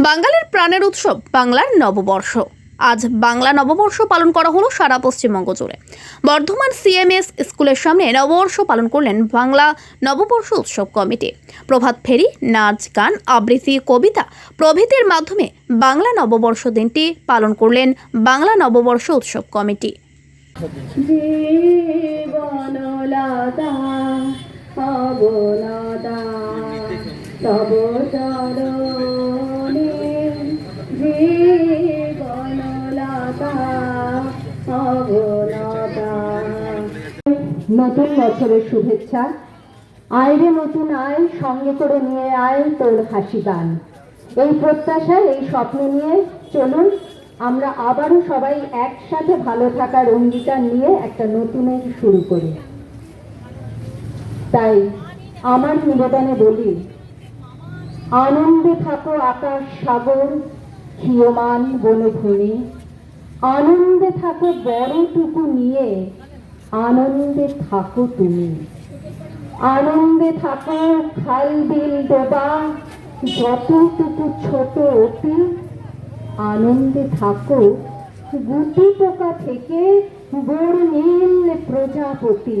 বাঙালির প্রাণের উৎসব বাংলার নববর্ষ। আজ বাংলা নববর্ষ পালন করা হলো সারা পশ্চিমবঙ্গ জুড়ে। বর্ধমান সিএমএস স্কুলের সামনে নববর্ষ পালন করলেন বাংলা নববর্ষ উৎসব কমিটি। প্রভাত ফেরি, নাচ, গান, আবৃত্তি, কবিতা প্রভৃতির মাধ্যমে বাংলা নববর্ষ দিনটি পালন করলেন বাংলা নববর্ষ উৎসব কমিটি। তব নতুন বছরের শুভেচ্ছা। আয় রে নতুন আয়, সঙ্গে করে নিয়ে আয় তোর হাসি গান। এই প্রত্যাশায়, এই স্বপ্ন নিয়ে চলুন, আমরা আবারও সবাই একসাথে ভালো থাকার অঙ্গীকার নিয়ে একটা নতুনের শুরু করি। তাই আমার নিবেদনে বলি, আনন্দে থাকো আকাশ সাগর ক্ষীয়মান বনভূমি আনন্দে থাকো বড়টুকু নিয়ে, আনন্দে থাকো তুমি। আনন্দে থাকো খাল বিল ডোবা, যতটুকু ছোট অতি। আনন্দে থাকো গুটি পোকা থেকে নীল প্রজাপতি।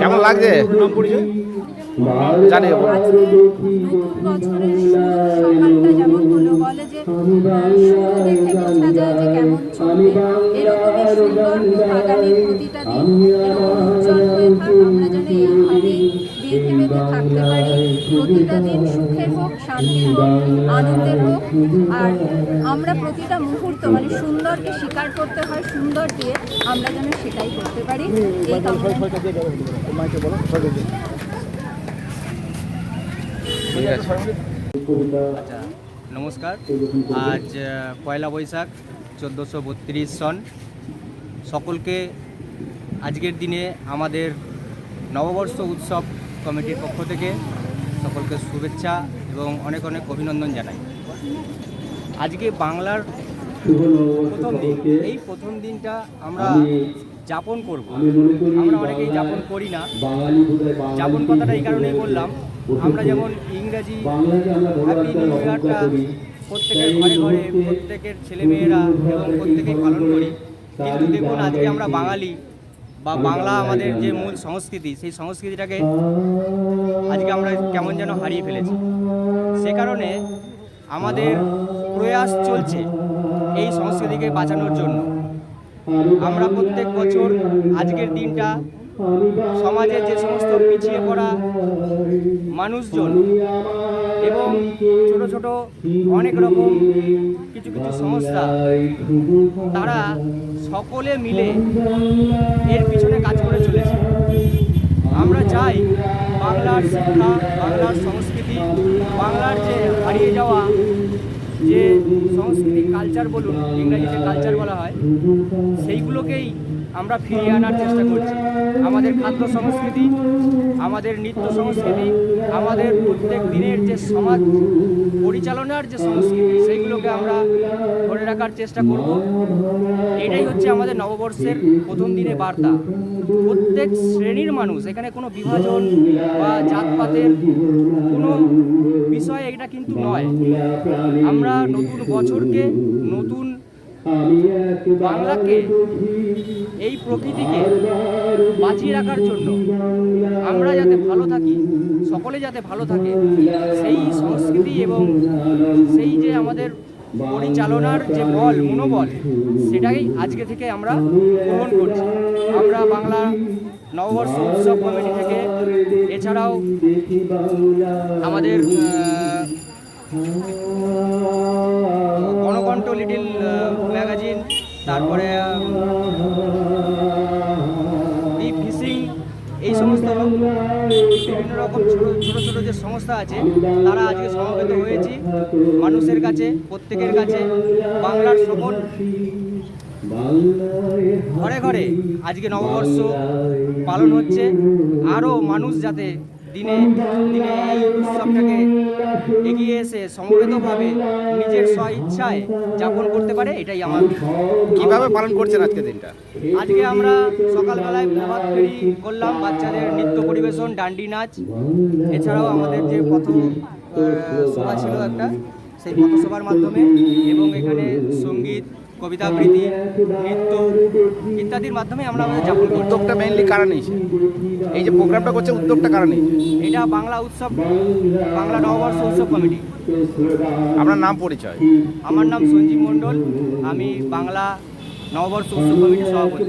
কেমন লাগছে? জানি। প্রতিটা দিন হোক আনন্দের হোক আর আমরা প্রতিটা মুহূর্ত মানে সুন্দরকে স্বীকার করতে হয় সুন্দর দিয়ে আমরা যেন সেটাই করতে পারি। এই আচ্ছা নমস্কার। আজ পয়লা বৈশাখ চোদ্দোশো বত্রিশ সন। সকলকে আজকের দিনে আমাদের নববর্ষ উৎসব কমিটির পক্ষ থেকে সকলকে শুভেচ্ছা এবং অনেক অনেক অভিনন্দন জানাই। আজকে বাংলার প্রথম দিন। এই প্রথম দিনটা আমরা যাপন করব। আমি করি আমরা অনেকেই যাপন করি না। যাপন কথাটা এই কারণেই বললাম। আমরা যেমন ইংরাজি হ্যাপি নিউ ইয়ারটা প্রত্যেকের ঘরে ঘরে প্রত্যেকের ছেলেমেয়েরা এবং প্রত্যেকেই পালন করি। কিন্তু দেখুন আজকে আমরা বাঙালি। বা বাংলা আমাদের যে মূল সংস্কৃতি সেই সংস্কৃতিটাকে আজকে আমরা কেমন যেন হারিয়ে ফেলেছি। সে কারণে আমাদের প্রয়াস চলছে এই সংস্কৃতিকে বাঁচানোর জন্য। আমরা প্রত্যেক বছর আজকের দিনটা সমাজের যে সমস্ত পিছিয়ে পড়া মানুষজন এবং ছোট ছোট অনেক রকম কিছু কিছু সংস্থা, তারা সকলে মিলে এর পিছনে কাজ করে চলেছে। আমরা চাই বাংলার শিক্ষা, বাংলার সংস্কৃতি, বাংলার যে হারিয়ে যাওয়া সংস্কৃতি কালচার বলুন, ইংরাজিতে কালচার বলা হয়, সেইগুলোকেই আমরা ফিরিয়ে আনার চেষ্টা করছি। আমাদের খাদ্য সংস্কৃতি, আমাদের নৃত্য সংস্কৃতি, আমাদের প্রত্যেক দিনের যে সমাজ পরিচালনার যে সংস্কৃতি, সেইগুলোকে আমরা ধরে রাখার চেষ্টা করব। এটাই হচ্ছে আমাদের নববর্ষের প্রথম দিনে বার্তা। প্রত্যেক শ্রেণির মানুষ, এখানে কোনো বিভাজন বা জাতপাতের কোনো বিষয় এটা কিন্তু নয়। আমরা নতুন বছরকে, নতুন বাংলাকে, এই প্রকৃতিকে বাঁচিয়ে রাখার জন্য আমরা যাতে ভালো থাকি, সকলে যাতে ভালো থাকে, সেই সংস্কৃতি এবং সেই যে আমাদের পরিচালনার যে বল, মনোবল সেটাই আজকে থেকে আমরা গ্রহণ করছি। আমরা বাংলা নববর্ষ উৎসব কমিটি থেকে। এছাড়াও আমাদের গণকণ্ঠ লিটিল ম্যাগাজিন তারপরে আহ, এই সমস্ত বিভিন্ন রকম ছোটো ছোটো ছোটো যে সংস্থা আছে তারা আজকে সমবেত হয়েছি মানুষের কাছে প্রত্যেকের কাছে বাংলার সকল ঘরে ঘরে আজকে নববর্ষ পালন হচ্ছে। আরও মানুষ যাতে দিনে দিনে এই উৎসবটাকে এগিয়ে এসে সমবেতভাবে নিজের স্ব ইচ্ছায় যাপন করতে পারে এটাই আমার কীভাবে পালন করছেন আজকে দিনটা? আজকে আমরা সকালবেলায় প্রভাত ফেরি করলাম বাচ্চাদের নৃত্য পরিবেশন ডান্ডি নাচ। এছাড়াও আমাদের যে পথ আহ, সভা ছিল একটা সেই পথসভার মাধ্যমে। এবং এখানে সংগীত কবিতা আবৃত্তি নৃত্য ইত্যাদির মাধ্যমে আমরা আমাদের যাপন করি উদ্যোগটা মেইনলি কারা নিয়েছে? এই যে প্রোগ্রামটা করছে উদ্যোগটা কারা নিয়েছে? এটা বাংলা উৎসব বাংলা নববর্ষ উৎসব কমিটি। আপনার নাম পরিচয়? আমার নাম সঞ্জীব মণ্ডল আমি বাংলা নববর্ষ উৎসব কমিটির সভাপতি।